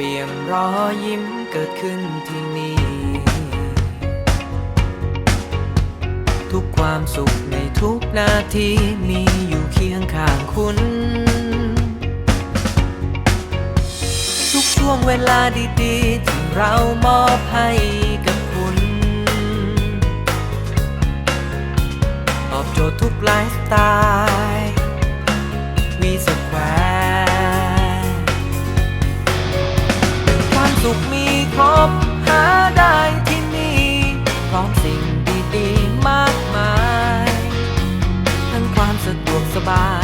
เปี่ยมรอยยิ้มเกิดขึ้นที่นี่ ความสุขในทุกนาทีมีอยู่เคียงข้างคุณ ทุกช่วงเวลาดีๆ ที่เรามอบให้กับคุณ ตอบโจทย์ทุกไลฟ์สไตล์ บา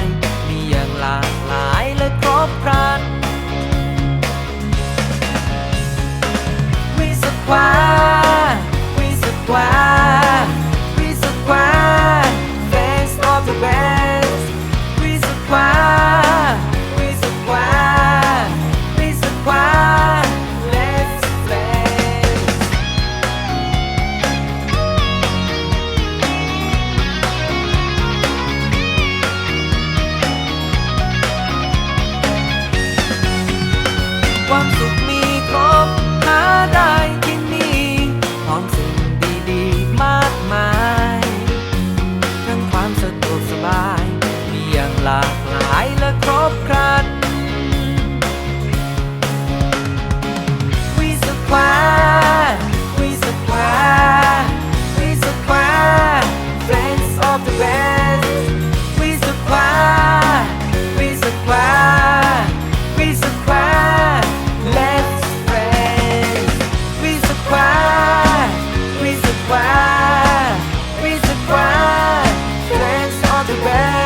ลากหลายและครบครันวีสแควร์วีสแควร์วีสแควร์ friends of the best วีสแควร์วีสแควร์วีสแควร์ let's friends วีสแควร์วีสแควร์วีสแควร์ friends of the best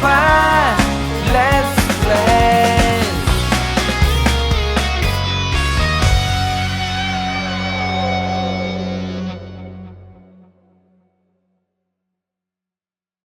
快